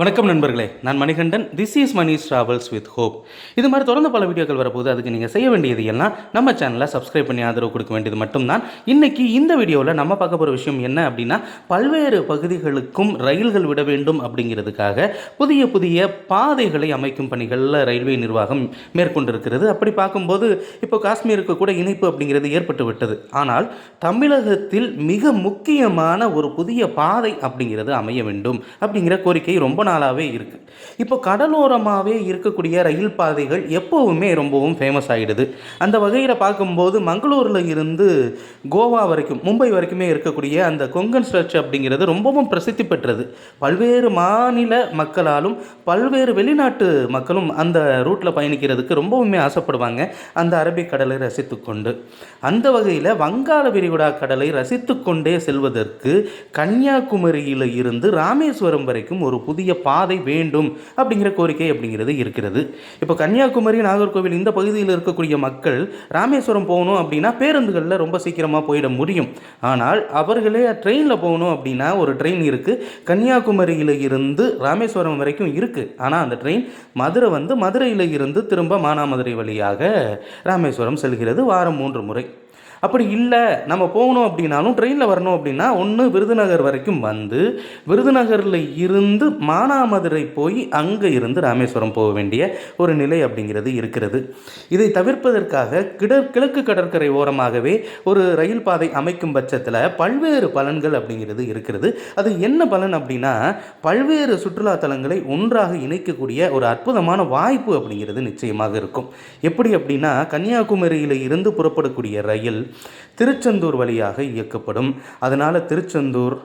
வணக்கம் நண்பர்களே. நான் Manikandan. This is Mani's travels with hope இது மாதிரி தொடர்ந்து பல வீடியோக்கள் வரப்போது அதுக்கு நீங்கள் செய்ய வேண்டியது எல்லாம் நம்ம சேனலை சப்ஸ்கிரைப் பண்ணி ஆதரவு கொடுக்க வேண்டியது மட்டும்தான். இன்னைக்கு இந்த வீடியோவில் நம்ம பார்க்க போகிற விஷயம் என்ன அப்படின்னா பல்வேறு பகுதிகளுக்கும் ரயில்கள் விட வேண்டும் அப்படிங்கிறதுக்காக புதிய புதிய பாதைகளை அமைக்கும் பணிகளில் ரயில்வே நிர்வாகம் மேற்கொண்டிருக்கிறது. அப்படி பார்க்கும்போது இப்போ காஷ்மீருக்கு கூட இணைப்பு அப்படிங்கிறது ஏற்பட்டு விட்டது. ஆனால் தமிழகத்தில் மிக முக்கியமான ஒரு புதிய பாதை அப்படிங்கிறது அமைய வேண்டும் அப்படிங்கிற கோரிக்கை ரொம்ப நாளாகவே இருக்குது இப்போ கடலோரமாகவே இருக்கக்கூடிய ரயில் பாதைகள் எப்போவுமே ரொம்பவும் ஃபேமஸ் ஆகிடுது அந்த வகையில் பார்க்கும்போது மங்களூரில் இருந்து கோவா வரைக்கும் மும்பை வரைக்குமே இருக்கக்கூடிய அந்த கொங்கன் ஸ்ட்ரெச் அப்படிங்கிறது ரொம்பவும் பிரசித்தி பெற்றது. பல்வேறு மாநில மக்களாலும் பல்வேறு வெளிநாட்டு மக்களும் அந்த ரூட்டில் பயணிக்கிறதுக்கு ரொம்பவுமே ஆசைப்படுவாங்க. அந்த அரபிக் கடலை ரசித்துக்கொண்டு. அந்த வகையில் வங்காள விரிகுடா கடலை ரசித்துக்கொண்டே செல்வதற்கு கன்னியாகுமரியில் இருந்து ராமேஸ்வரம் வரைக்கும் ஒரு புதிய பாதை வேண்டும் அப்படிங்கிற கோரிக்கை அப்படிங்கிறது இருக்கிறது. இப்போ கன்னியாகுமரி நாகர்கோவில் இந்த பகுதியில் இருக்கக்கூடிய மக்கள் ராமேஸ்வரம் போகணும் அப்படின்னா பேருந்துகளில் ரொம்ப சீக்கிரமாக போயிட முடியும். ஆனால் அவர்களே ட்ரெயினில் போகணும் அப்படின்னா ஒரு ட்ரெயின் இருக்குது கன்னியாகுமரியில் இருந்து ராமேஸ்வரம் வரைக்கும் இருக்குது ஆனால் அந்த ட்ரெயின் மதுரை வந்து மதுரையில் இருந்து திரும்ப மானாமதுரை வழியாக ராமேஸ்வரம் செல்கிறது வாரம் மூன்று முறை. அப்படி இல்லை. நம்ம போகணும் அப்படின்னாலும் ட்ரெயினில் வரணும் அப்படின்னா ஒன்று விருதுநகர் வரைக்கும் வந்து விருதுநகரில் இருந்து மானாமதுரை போய் அங்கே இருந்து ராமேஸ்வரம் போக வேண்டிய ஒரு நிலை அப்படிங்கிறது இருக்கிறது. இதை தவிர்ப்பதற்காக கிட கிழக்கு கடற்கரை ஓரமாகவே ஒரு ரயில் பாதை அமைக்கும் பட்சத்தில் பல்வேறு பலன்கள் அப்படிங்கிறது இருக்கிறது. அது என்ன பலன் அப்படின்னா பல்வேறு சுற்றுலா தலங்களை ஒன்றாக இணைக்கக்கூடிய ஒரு அற்புதமான வாய்ப்பு அப்படிங்கிறது நிச்சயமாக இருக்கும். எப்படி அப்படின்னா கன்னியாகுமரியில் இருந்து புறப்படக்கூடிய ரயில் திருச்செந்தூர் வழியாக இயக்கப்படும். அதனால் திருச்செந்தூர்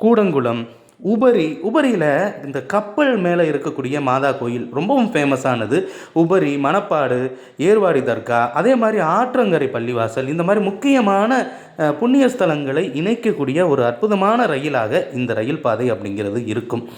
கூடங்குளம் உபரி உபரியில் இந்த கப்பல் மேலே இருக்கக்கூடிய மாதா கோயில் ரொம்பவும் ஃபேமஸானது உபரி மணப்பாடு ஏர்வாடி தர்கா அதே மாதிரி ஆற்றங்கரை பள்ளிவாசல் இந்த மாதிரி முக்கியமான புண்ணிய ஸ்தலங்களை இணைக்கக்கூடிய ஒரு அற்புதமான ரயிலாக இந்த ரயில் பாதை அப்படிங்கிறது இருக்கும்.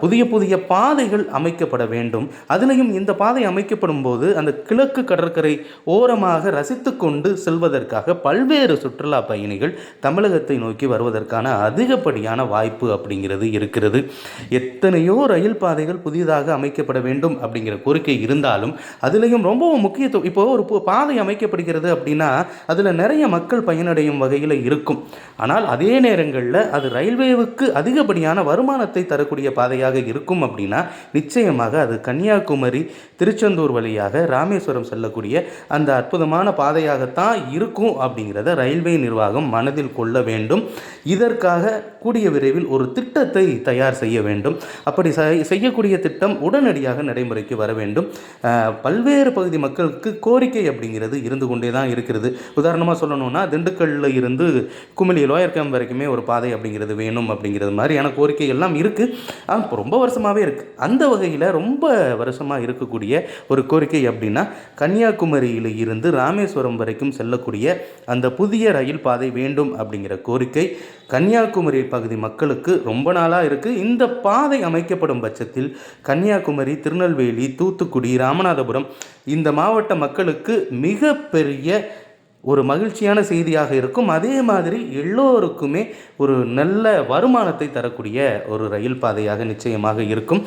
புதிய புதிய பாதைகள் அமைக்கப்பட வேண்டும். அதுலேயும் இந்த பாதை அமைக்கப்படும் போது அந்த கிழக்கு கடற்கரை ஓரமாக ரசித்து கொண்டு செல்வதற்காக பல்வேறு சுற்றுலா பயணிகள் தமிழகத்தை நோக்கி வருவதற்கான அதிகப்படியான வாய்ப்பு அப்படிங்கிறது இருக்கிறது. எத்தனையோ ரயில் பாதைகள் புதிதாக அமைக்கப்பட வேண்டும் அப்படிங்கிற கோரிக்கை இருந்தாலும் அதுலேயும் ரொம்பவும் முக்கியத்துவம் இப்போ ஒரு பு- பாதை அமைக்கப்படுகிறது அப்படின்னா அதில் நிறைய மக்கள் பயனடையும் வகையில் இருக்கும். ஆனால் அதே நேரங்களில் அது ரயில்வேவுக்கு அதிகப்படியான வருமானத்தை தரக்கூடிய பாதையாக இருக்கும் அப்படின்னா நிச்சயமாக அது கன்னியாகுமரி திருச்செந்தூர் வழியாக ராமேஸ்வரம் செல்லக்கூடிய அந்த அற்புதமான பாதையாகத்தான் இருக்கும் அப்படிங்கிறத ரயில்வே நிர்வாகம் மனதில் கொள்ள வேண்டும். இதற்காக கூடிய விரைவில் ஒரு திட்டத்தை தயார் செய்ய வேண்டும். அப்படி செய்- செய்யக்கூடிய திட்டம் உடனடியாக நடைமுறைக்கு வர வேண்டும். பல்வேறு பகுதி மக்களுக்கு கோரிக்கை அப்படிங்கிறது இருந்து கொண்டே தான் இருக்கிறது. உதாரணமாக சொல்லணும்னா திண்டுக்கல் திண்டுக்கல்லில் இருந்து குமிளி லோயர் கேம்ப் வரைக்குமே ஒரு பாதை அப்படிங்கிறது வேணும் அப்படிங்கிறது மாதிரியான கோரிக்கை எல்லாம் இருக்குது ஆனால் இப்போ ரொம்ப வருஷமாகவே இருக்குது அந்த வகையில் ரொம்ப வருஷமாக இருக்கக்கூடிய ஒரு கோரிக்கை அப்படின்னா கன்னியாகுமரியில் இருந்து ராமேஸ்வரம் வரைக்கும் செல்லக்கூடிய அந்த புதிய ரயில் பாதை வேண்டும் அப்படிங்கிற கோரிக்கை கன்னியாகுமரி பகுதி மக்களுக்கு ரொம்ப நாளாக இருக்குது இந்த பாதை அமைக்கப்படும் பட்சத்தில் கன்னியாகுமரி திருநெல்வேலி தூத்துக்குடி ராமநாதபுரம் இந்த மாவட்ட மக்களுக்கு மிகப்பெரிய ஒரு மகிழ்ச்சியான செய்தியாக இருக்கும். அதே மாதிரி எல்லோருக்குமே ஒரு நல்ல வருமானத்தை தரக்கூடிய ஒரு ரயில் பாதையாக நிச்சயமாக இருக்கும்.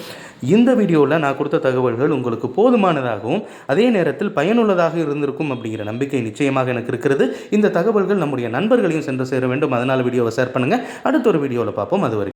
இந்த வீடியோவில் நான் கொடுத்த தகவல்கள் உங்களுக்கு போதுமானதாகவும் அதே நேரத்தில் பயனுள்ளதாக இருந்திருக்கும் அப்படிங்கிற நம்பிக்கை நிச்சயமாக எனக்கு இருக்கிறது. இந்த தகவல்கள் நம்முடைய நண்பர்களையும் சென்று சேர வேண்டும். அதனால் வீடியோவை ஷேர் பண்ணுங்கள் அடுத்த ஒரு வீடியோவில் பார்ப்போம். அது வரைக்கும்